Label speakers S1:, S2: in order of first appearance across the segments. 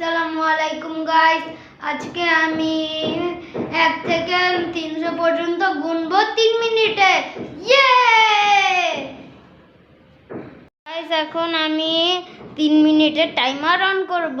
S1: আসসালামু আলাইকুম গাইস আজকে আমি এক থেকে তিনশো পর্যন্ত গুনবো তিন মিনিটে। ইয়ে গাইস এখন আমি তিন মিনিটের টাইমার অন করব।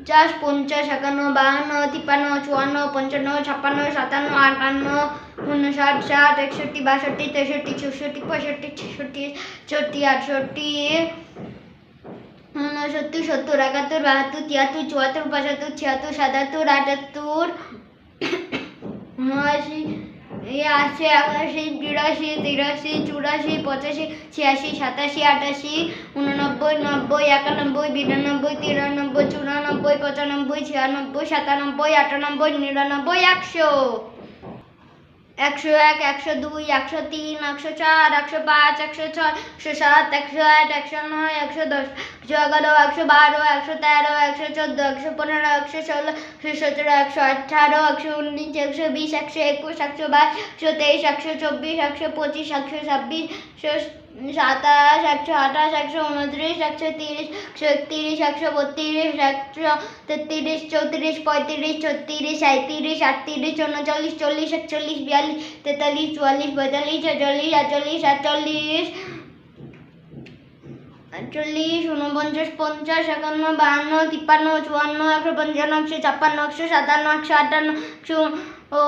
S1: ঊনপঞ্চাশ পঞ্চাশ, একান্ন, বাহান্ন, তিপ্পান্ন, চুয়ান্ন, পঞ্চান্ন, ছাপ্পান্ন, সাতান্ন, আটান্ন উনষাট ষাট, একষট্টি, বাষট্টি, তেষট্টি, চৌষট্টি, পঁয়ষট্টি, ছেষট্টি চট্টি আটষট্টি, ঊনসত্তর, সত্তর, একাত্তর, বাহাত্তর, তিয়াত্তর, চুয়াত্তর, পঁচাত্তর, ছিয়াত্তর, সাতাত্তর, আটাত্তর, উনআশি আশি একাশি, বিরাশি, তিরাশি, চুরাশি, পঁচাশি, ছিয়াশি, সাতাশি, আটাশি, উননব্বই, নব্বই, একানব্বই, বিরানব্বই, তিরানব্বই, চুরানব্বই, পঁচানব্বই, ছিয়ানব্বই, সাতানব্বই, আটানব্বই, নিরানব্বই, একশো। একশো এক, একশো দুই, একশো তিন, একশো চার, একশো পাঁচ, একশো ছয়, একশো সাত, একশো আট, একশো নয়, একশো দশ, একশো এগারো, একশো বারো, একশো তেরো, একশো চোদ্দ, একশো পনেরো, একশো ষোলো, একশো সতেরো, একশো আঠারো, একশো উনিশ, একশো বিশ, একশো একুশ, একশো বাইশ, একশো তেইশ, একশো চব্বিশ, একশো পঁচিশ, একশো ছাব্বিশ সাতাশ, একশো আঠাশ, একশো উনত্রিশ, একশো তিরিশ একশো একত্রিশ একশো বত্রিশ, একশো তেত্রিশ, চৌত্রিশ, পঁয়ত্রিশ, ছত্রিশ সাঁত্রিশ আটত্রিশ, উনচল্লিশ, চল্লিশ, একচল্লিশ, বিয়াল্লিশ, তেতাল্লিশ, চুয়াল্লিশ, পঁয়তাল্লিশ, ছেচল্লিশ, আটচল্লিশ আটচল্লিশ আটচল্লিশ উনপঞ্চাশ পঞ্চাশ, একান্ন, বাহান্ন, তিপ্পান্ন, চুয়ান্ন, একশো পঞ্চান্ন, একশো ছাপ্পান্ন, একশো সাতান্ন, একশো আটান্ন, একশো ও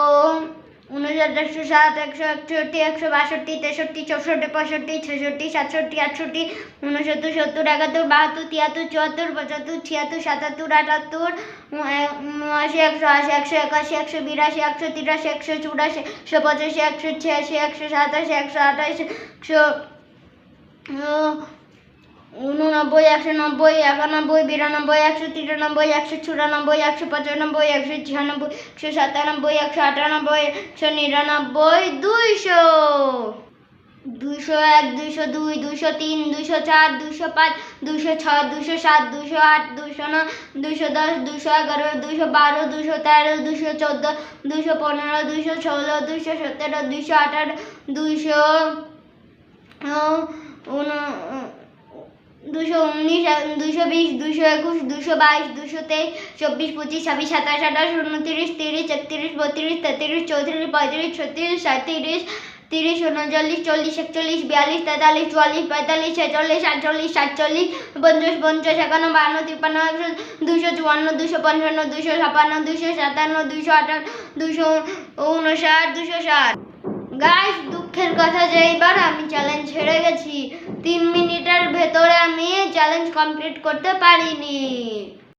S1: উনষাট একশো সাত, একশো একষট্টি, একশো বাষট্টি, তেষট্টি, চৌষট্টি, পঁয়ষট্টি, ছেষট্টি, সাতষট্টি, আটষট্টি, উনসত্তর, সত্তর, একাত্তর, বাহাত্তর, তিয়াত্তর, চুয়াত্তর, পঁচাত্তর, ছিয়াত্তর, সাতাত্তর, আটাত্তর, উনআশি, একশো আশি, একশো একাশি, একশো বিরাশি, একশো তিরাশি, একশো চুরাশি, একশো পঁচাশি, একশো ছিয়াশি, একশো সাতাশি, একশো আঠাশি, একশো উননব্বই একশো নব্বই একানব্বই, বিরানব্বই, একশো তিরানব্বই, একশো চুরানব্বই, একশো পঁচানব্বই, একশো ছিয়ানব্বই, একশো সাতানব্বই, একশো আটানব্বই, একশো নিরানব্বই, দুইশো। দুশো এক দুশো দুই দুশো তিন দুশো চার দুশো পাঁচ দুশো ছয় দুশো সাত দুশো আট দুশো নয় দুশো দশ দুশো এগারো দুশো বারো দুশো তেরো দুশো চোদ্দ দুশো পনেরো দুশো ষোলো দুশো সতেরো দুশো আঠারো দুশো উন- দুশো উনিশ, দুশো বিশ, দুশো একুশ, দুশো বাইশ, দুশো তেইশ, চব্বিশ পঁচিশ, ছাব্বিশ, সাতাশ, আঠাশ, উনত্রিশ, তিরিশ, একত্রিশ, বত্রিশ, তেত্রিশ, চৌত্রিশ, পঁয়ত্রিশ, ছত্রিশ, সাঁত্রিশ, তিরিশ, উনচল্লিশ, চল্লিশ, একচল্লিশ, বিয়াল্লিশ, তেতাল্লিশ, চুয়াল্লিশ, পঁয়তাল্লিশ, ছেচল্লিশ আটচল্লিশ সাতচল্লিশ, পঞ্চাশ পঞ্চাশ, একান্ন, বাহান্ন, তিপ্পান্ন, একশো, দুশো চুয়ান্ন, দুশো পঞ্চান্ন, দুশো ছাপান্ন, দুশো সাতান্ন, দুশো আটান্ন দুশো উনষাট দুশো ষাট। গাইস দুঃখের কথা যে এইবার আমি চ্যালেঞ্জ হেরে গেছি। তিন মিনিটের ভেতরে আমি চ্যালেঞ্জ কমপ্লিট করতে পারিনি।